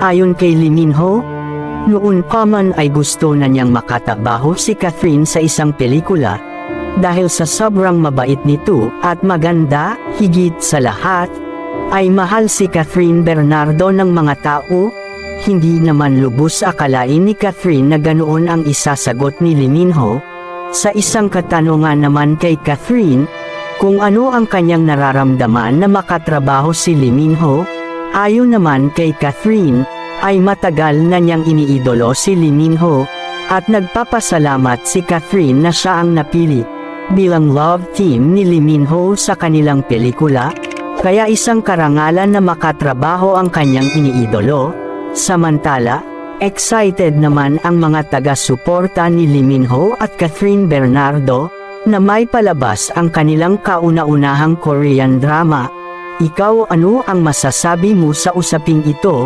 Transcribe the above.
Ayon kay Lee Min Ho, noon pa man ay gusto na niyang makatabaho si Catherine sa isang pelikula dahil sa sobrang mabait nito at maganda, higit sa lahat, ay mahal si Catherine Bernardo ng mga tao. Hindi naman lubos akalain ni Catherine na ganoon ang isasagot ni Lee Min Ho. Sa isang katanungan naman kay Catherine, kung ano ang kanyang nararamdaman na makatrabaho si Lee Min Ho, ayon naman kay Catherine, ay matagal na niyang iniidolo si Lee Min at nagpapasalamat si Catherine na siya ang napili bilang love team ni Lee Min sa kanilang pelikula, kaya isang karangalan na makatrabaho ang kanyang iniidolo. Samantala, excited naman ang mga taga-suporta ni Lee Min at Catherine Bernardo na may palabas ang kanilang kauna-unahang Korean drama. Ikaw ano ang masasabi mo sa usaping ito?